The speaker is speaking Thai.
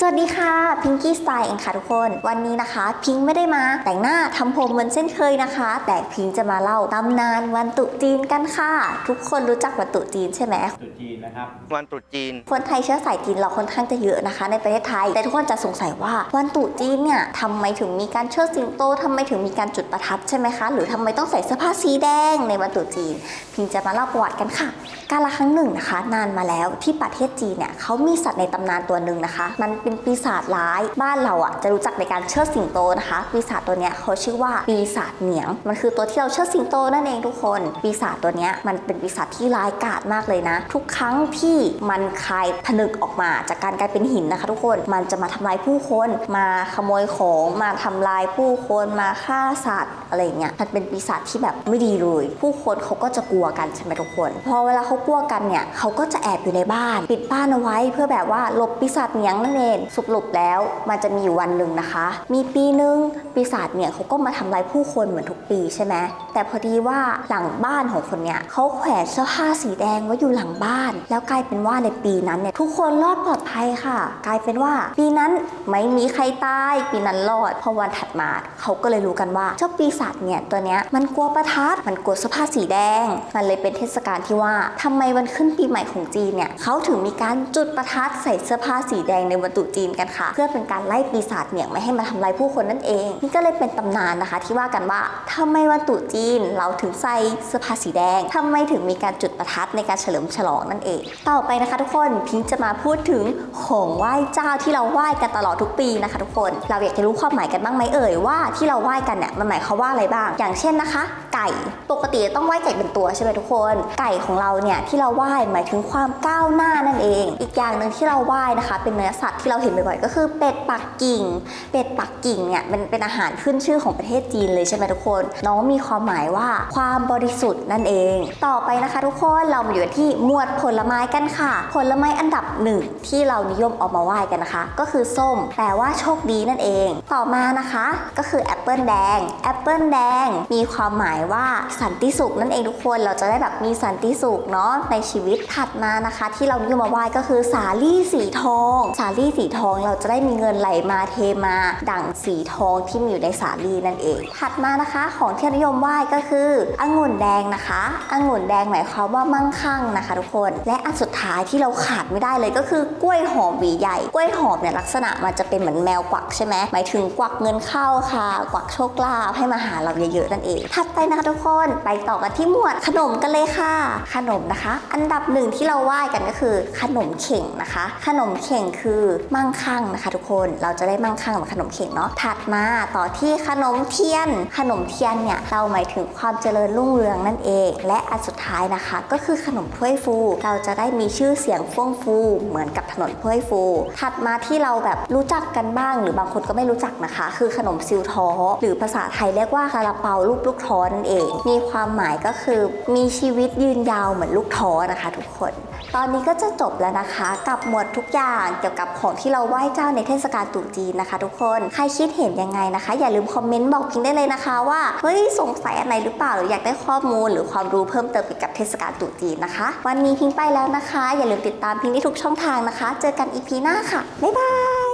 สวัสดีค่ะพิงกี้สไตล์เองค่ะทุกคน วันนี้นะคะ พิงไม่ได้มาแต่งหน้าทำผมเหมือนเช่นเคยนะคะ แต่พิงจะมาเล่าตำนานวันตรุษจีนกันค่ะ ทุกคนรู้จักวันตรุษจีนใช่ไหมตรุษจีนนะครับวันตรุษจีน คนไทยเชื้อสายจีนเราค่อนข้างจะเยอะนะคะ ในประเทศไทยแต่ทุกคนจะสงสัยว่าวันตรุษจีนเนี่ยทำไมถึงมีการเชิดสิงโตทำไมถึงมีการจุดประทัดใช่ไหมคะ หรือทำไมต้องใส่เสื้อผ้าสีแดงในวันตรุษจีน พิงจะมาเล่าประวัติกันค่ะ การละครั้งหนึ่งนะคะ นานมาแล้วที่ประเทศจีนเนี่ยเขามีสัตว์ในตำนานตัวหนึ่งนะคะ มันเป็นปีศาจร้าย บ้านเราอะจะรู้จักในการเชิดสิงโตนะคะ ปีศาจตัวเนี้ยเขาชื่อว่าปีศาจเหนียง มันคือตัวที่เราเชิดสิงโตนั่นเองทุกคน ปีศาจตัวเนี้ยมันเป็นปีศาจที่ร้ายกาจมากเลยนะ ทุกครั้งที่มันคายผนึกออกมาจากการกลายเป็นหินนะคะ ทุกคน มันจะมาทำลายผู้คน มาขโมยของ มาทำลายผู้คน มาฆ่าสัตว์อะไรเงี้ย มันเป็นปีศาจที่แบบไม่ดีเลย ผู้คนเขาก็จะกลัวกันใช่ไหมทุกคน พอเวลาเขากลัวกันเนี่ย เขาก็จะแอบอยู่ในบ้าน ปิดบ้านเอาไว้เพื่อแบบว่าหลบปีศาจเหนียงนั่นเองสรุปแล้ว มันจะมีอยู่วันหนึ่งนะคะ มีปีหนึ่งปีศาจเนี่ยเขาก็มาทำลายผู้คนเหมือนทุกปีใช่ไหมแต่พอดีว่าหลังบ้านของคนเนี่ยเขาแขวนเสื้อผ้าสีแดงไว้อยู่หลังบ้าน แล้วกลายเป็นว่าในปีนั้นเนี่ยทุกคนรอดปลอดภัยค่ะ กลายเป็นว่า ปีนั้นไม่มีใครตาย ปีนั้นรอดพอวันถัดมาเขาก็เลยรู้กันว่าเจ้าปีศาจเนี่ยตัวเนี้ยมันกลัวประทัดมันกลัวเสื้อผ้าสีแดง มันเลยเป็นเทศกาลที่ว่าทำไมวันขึ้นปีใหม่ของจีนเนี่ยเขาถึงมีการจุดประทัดใส่เสื้อผ้าสีแดงในวันตรุษจีนกันค่ะ เพื่อเป็นการไล่ปีศาจเนี่ยไม่ให้มาทำลายผู้คนนั่นเอง นี่ก็เลยเป็นตำนานนะคะ ที่ว่ากันว่าทำไมวันตรุษจีนเราถึงใส่เสื้อผ้าสีแดงทำไมถึงมีการจุดประทัดในการเฉลิมฉลองนั่นเอง ต่อไปนะคะทุกคนพิงจะมาพูดถึงของไหว้เจ้าที่เราไหว้กันตลอดทุกปีนะคะ ทุกคน เราอยากจะรู้ความหมายกันบ้างไหมเอ่ยว่าที่เราไหว้กันเนี่ยมันหมายความว่าอะไรบ้าง อย่างเช่นนะคะ ไก่ปกติต้องไหว้ไก่เป็นตัวใช่ไหมทุกคน ไก่ของเราเนี่ยที่เราไหว้หมายถึงความก้าวหน้านั่นเองอีกอย่างหนึ่งที่เราไหว้นะคะ เป็นเนื้อสัตว์ที่เราเห็นบ่อยๆ ก็คือเป็ดปักกิ่ง เป็ดปักกิ่งเนี่ยเป็นเป็นอาหารขึ้นชื่อของประเทศจีนเลยใช่ไหมทุกคน น้องมีความหมายว่าความบริสุทธิ์นั่นเอง ต่อไปนะคะทุกคนเรามาอยู่ที่หมวดผลไม้กันค่ะ ผลไม้อันดับหนึ่งที่เรานิยมเออกมาไหว้กันนะคะ ก็คือส้มแปลว่าโชคดีนั่นเอง ต่อมานะคะ ก็คือแอ เปิลแดงแอปเปิลแดงมีความหมายว่าสันติสุขนั่นเองทุกคนเราจะได้แบบมีสันติสุขเนาะในชีวิตถัดมานะคะ ที่เรานิยมมาไหว้ก็คือสาลี่สีทอง สาลี่สีทองเราจะได้มีเงินไหลมาเทมา ดั่งสีทองที่มีอยู่ในสาลี่นั่นเอง ถัดมานะคะของที่นิยมไหว้ก็คือองุ่นแดงนะคะองุ่นแดงหมายความว่ามั่งคั่งนะคะ ทุกคน และอันสุดท้ายที่เราขาดไม่ได้เลยก็คือกล้วยหอมหวีใหญ่ กล้วยหอมเนี่ยลักษณะมันจะเป็นเหมือนแมวกวักใช่ไหมหมายถึงกวักเงินเข้าค่ะกวักโชคลาภให้มาหาเราเยอะๆนั่นเอง ถัดไปนะคะทุกคนไปต่อกันที่หมวดขนมกันเลยค่ะ ขนมนะคะ อันดับหนึ่งที่เราไหว้กันก็คือ ขนมเข่งนะคะ ขนมเข่งคือมั่งคั่งนะคะ ทุกคนเราจะได้มั่งคั่งกับขนมเข่งเนาะถัดมาต่อที่ขนมเทียน ขนมเทียนเนี่ยเราหมายถึงความเจริญรุ่งเรืองนั่นเอง และอันสุดท้ายนะคะ ก็คือขนมถ้วยฟู เราจะได้มีชื่อเสียงฟ่องฟูเหมือนกับถนนถ้วยฟู ถัดมาที่เราแบบรู้จักกันบ้าง หรือบางคนก็ไม่รู้จักนะคะ คือขนมซิวทอหรือภาษาไทยเรียกว่าซาลาเปาลูกลูกท้อนั่นเอง มีความหมายก็คือมีชีวิตยืนยาวเหมือนลูกท้อนะคะทุกคน ตอนนี้ก็จะจบแล้วนะคะ กับหมวดทุกอย่างเกี่ยวกับของที่เราไหว้เจ้าในเทศกาลตรุษจีนนะคะ ทุกคนใครคิดเห็นยังไงนะคะ อย่าลืมคอมเมนต์บอกพิงได้เลยนะคะว่าเฮ้ยสงสัยอะไรหรือเปล่าหรืออยากได้ข้อมูล หรือความรู้เพิ่มเติมเกี่ยวกับเทศกาลตรุษจีนนะคะ วันนี้พิงไปแล้วนะคะ อย่าลืมติดตามพิงได้ทุกช่องทางนะคะ เจอกันอีพีหน้าค่ะบ๊ายบาย